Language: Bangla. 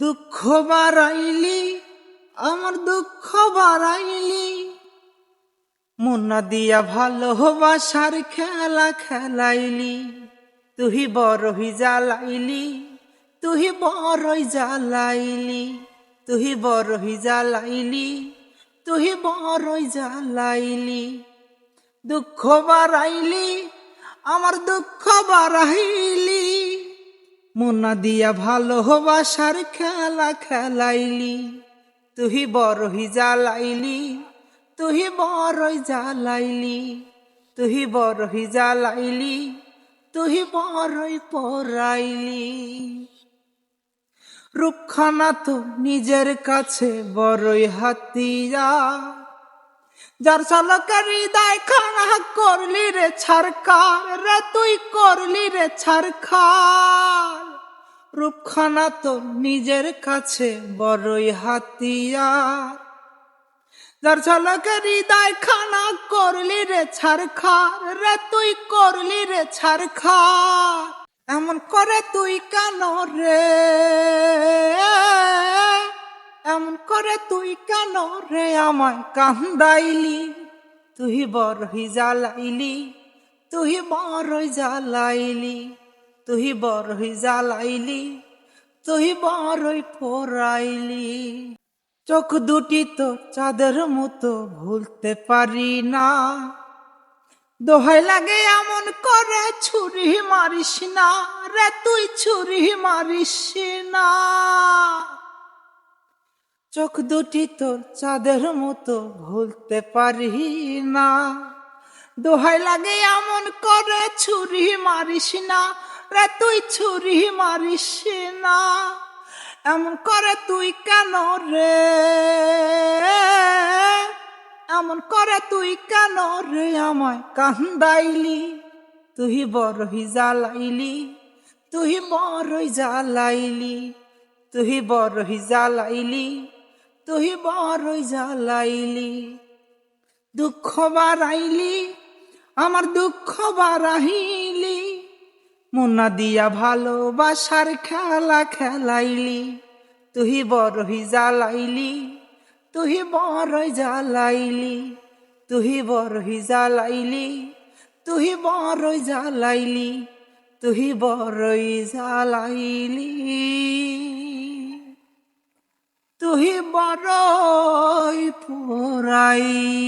দুঃখ বাড়াইলি, আমার দুঃখ বাড়াইলি। মুন্না দিয়া ভালোবাসার খেলা খেলাইলি তুহি বড়ই জ্বালাইলি তুহি বড়ই জ্বালাইলি তুহি বড়ই জ্বালাইলি তুহি বড়ই জ্বালাইলি। দুঃখ বাড়াইলি, আমার দুঃখ বাড়াইলি। মুন্না দিয়া ভালোবাসার খেলা খেলাইলি। তুহি বড়ই জ্বালাইলি তুহি বড়ই জ্বালাইলি তুহি বড়ই জ্বালাইলি তুহি বড়ই পড়াইলি রুক্ষানা তো নিজের কাছে বড়ই হাতিয়া, যার চালকের হৃদয় খানা করলি রে ছারকার রে তুই করলি রে ছারখার। রূপখানা তো নিজের কাছে বড়ই হাতিয়ার। যার ঝলকের হৃদয় খানা করলি রে ছারখার, রে তুই করলি রে ছারখার। এমন করে তুই কেন রে? এমন করে তুই কেন রে? আমায় কান্দাইলি, তুই বড়ই জ্বালাইলি, তুই বড়ই জ্বালাইলি। তুই বড়ই জ্বালাইলি, তুই বড়ই পোড়াইলি। চোখ দুটি তো চাঁদের মতো ভুলতে পারি না। দোহাই লাগে এমন করে ছুরি মারিস না, রে তুই ছুরি মারিস না। চোখ দুটি তোর চাঁদের মতো ভুলতে পারি না। দোহাই লাগে এমন করে ছুরি মারিস না রে, তুই ছুরি মারিস না? এমন করে তুই কেন রে? এমন করে তুই কেন রে? আমায় কান্দাইলি, তুই বড়ই জ্বালাইলি, তুই বড়ই জ্বালাইলি, তুই বড়ই জ্বালাইলি, তুই বড়ই জ্বালাইলি। দুঃখ বাড়াইলি, আমার দুঃখ বাড়াইলি। মুন্না দিয়া ভালোবাসার খেলা খেলাইলি, তুই বড়ই জ্বালাইলি, তুই বড়ই জ্বালাইলি, তুই বড়ই জ্বালাইলি, তুই বড়ই জ্বালাইলি, তুই বড়ই জ্বালাইলি। তুই বড়ই পোড়াইলি